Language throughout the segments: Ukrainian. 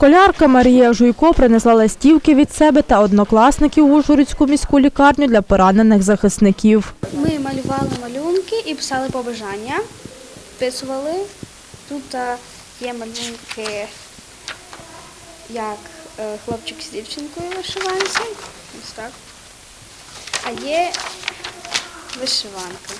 Школярка Марія Жуйко принесла листівки від себе та однокласників у Ужгородську міську лікарню для поранених захисників. Ми малювали малюнки і писали побажання, вписували. Тут е, є малюнки, як е, хлопчик з дівчинкою вишиванці. Ось так. А є вишиванка.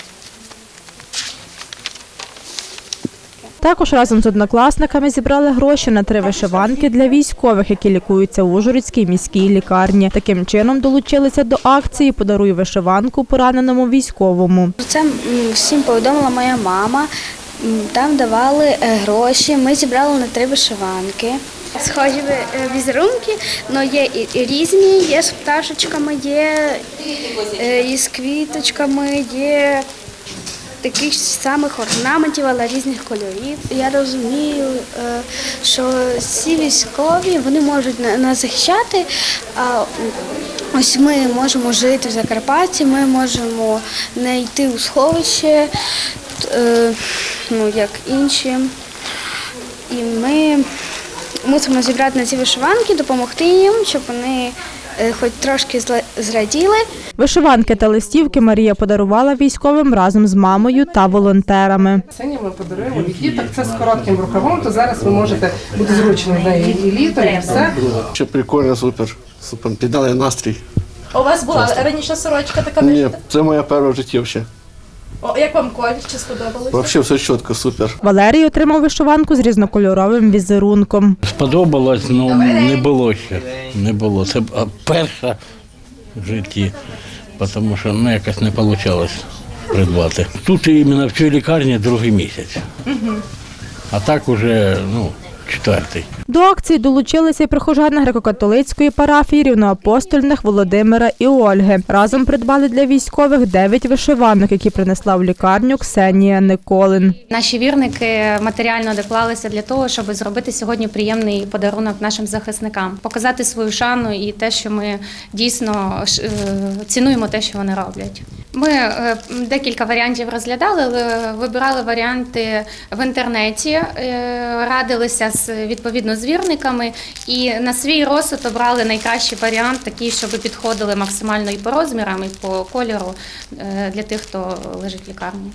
Також разом з однокласниками зібрали гроші на три вишиванки для військових, які лікуються в Ужгородській міській лікарні. Таким чином долучилися до акції Подаруй вишиванку пораненому військовому. Це всім повідомила моя мама. Там давали е, гроші. Ми зібрали на три вишиванки. Схожі е, візерунки, але є і і різні, є з пташечками, є е, і з квіточками, є таких самих орнаментів, але різних кольорів. Я розумію, е, що ці військові вони можуть на- нас захищати. А ось ми можемо жити в Закарпатті, ми можемо не йти у сховище, е, ну як інші. І ми мусимо зібрати на ці вишиванки, допомогти їм, щоб вони хоч трошки зраділи. Вишиванки та листівки Марія подарувала військовим разом з мамою та волонтерами. Сині ми подаруємо від діток. Це з коротким рукавом, то зараз ви можете бути зручно в неї і літо, і все. Ще прикольно, супер. Супер. Піддали настрій. У вас була раніше сорочка така Ні, це моя перша в Як вам колір? Чи сподобалось? Взагалі все чітко, супер. Валерій отримав вишиванку з різнокольоровим візерунком. Сподобалось, ну не було ще. Не було. Це перша в житті, тому що ну, якось не вийшло придбати. Тут іменно в цій лікарні другий місяць. А так уже ну, четвертий. До акції долучилися й прихожани греко-католицької парафії рівноапостольних Володимира і Ольги. Разом придбали для військових дев'ять вишиванок, які принесла в лікарню Ксенія Николин. Наші вірники матеріально доклалися для того, щоб зробити сьогодні приємний подарунок нашим захисникам, показати свою шану і те, що ми дійсно е, цінуємо те, що вони роблять. Ми е, декілька варіантів розглядали, вибирали варіанти в інтернеті, е, радилися з відповідно з вірниками і на свій розсуд обрали найкращий варіант, такий, щоб підходили максимально і по розмірам, і по кольору е, для тих, хто лежить в лікарні.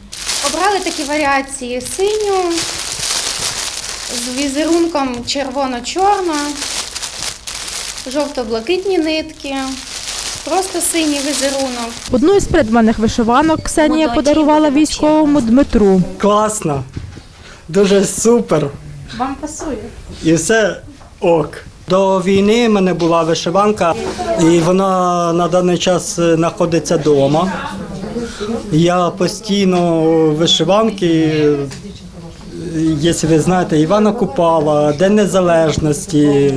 Обрали такі варіації синю з візерунком червоно-чорно, жовто-блакитні нитки, просто синій візерунок. Одну із придбаних вишиванок Ксенія подарувала військовому Дмитру. Класно, дуже супер. Вам пасує? І все ок. До війни в мене була вишиванка, і вона на даний час е, знаходиться вдома. Я постійно вишиванки, е, якщо ви знаєте, Івана Купала, День Незалежності.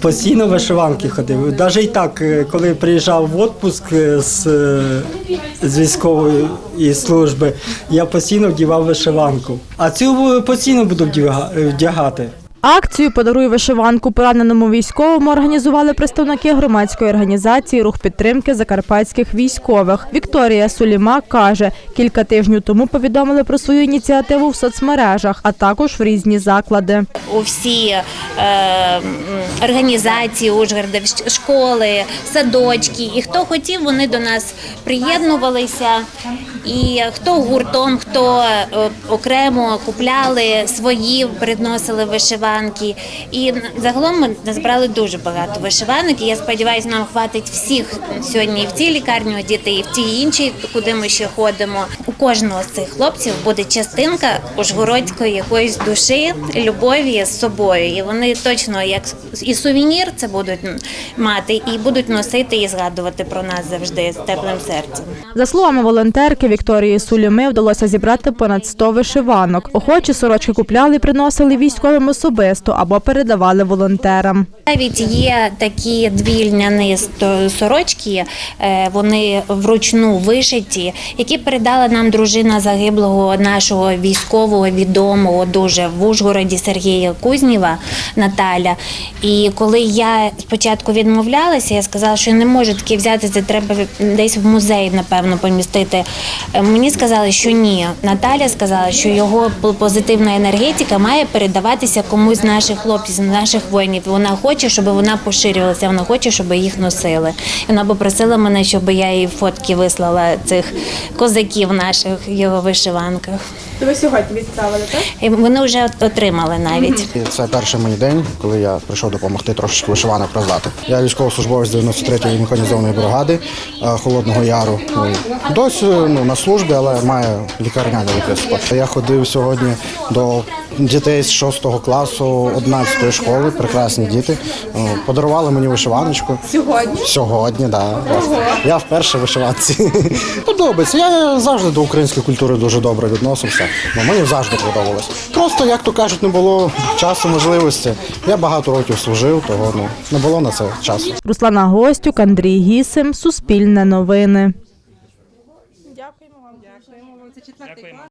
Постійно вишиванки ходив. Навіть і так, е, коли приїжджав в відпуск е, з, е, з військової служби, я постійно вдівав вишиванку. А цю постійно буду вдяга- вдягати. Акцію Подаруй вишиванку пораненому військовому організували представники громадської організації Рух підтримки закарпатських військових. Вікторія Суліма каже, кілька тижнів тому повідомили про свою ініціативу в соцмережах, а також в різні заклади. у всі е, організації Ужгорода, школи, садочки. І хто хотів, вони до нас приєднувалися. І хто гуртом, хто е, окремо купляли свої, приносили вишиванки. І загалом ми назбирали дуже багато вишиванок. І я сподіваюся, нам хватить всіх сьогодні і в цій лікарні одіти, і в тій іншій, куди ми ще ходимо. У кожного з цих хлопців буде частинка ужгородської якоїсь душі, любові з собою. І вони точно як і сувенір це будуть мати, і будуть носити і згадувати про нас завжди з теплим серцем. За словами волонтерки Вікторії Суліми, вдалося зібрати понад 100 вишиванок. Охочі сорочки купляли приносили військовим особисто або передавали волонтерам. Навіть є такі дві льняні сорочки, е, вони вручну вишиті, які передала нам дружина загиблого нашого військового відомого дуже в Ужгороді Сергія Кузніва Наталя. І коли я спочатку відмовлялася, я сказала, що не можу таке взяти, це треба десь в музей, напевно, помістити. Е, Мені сказали, що ні. Наталя сказала, що його по- позитивна енергетика має передаватися комусь з наших хлопців, з наших воїнів. Вона хоче, щоб вона поширювалася, вона хоче, щоб їх носили. І вона попросила мене, щоб я їй фотки вислала цих козаків наших в його вишиванках. То ви сьогодні відправили, так? І вони вже от- отримали навіть. І Це перший мій день, коли я прийшов допомогти трошечки вишиванок роздати. Я військовослужбовець 93-ї механізованої бригади е, Холодного Яру. Ну, Досі ну, на службі, але маю лікарняний виписку. Я ходив сьогодні до дітей з 6 класу 11-ї школи, прекрасні діти. Подарували мені вишиваночку. Сьогодні? Сьогодні, так. Да. Я вперше вишиванці. Подобається. Я завжди до української культури дуже добре відносився. Ну, мені завжди подобалось. Просто, як то кажуть, не було часу, можливості. Я багато років служив, того ну, не було на це часу. Руслана Гостюк, Андрій Гісим, Суспільне новини. Дякуємо вам. Дякуємо вам. Це четвертий клас.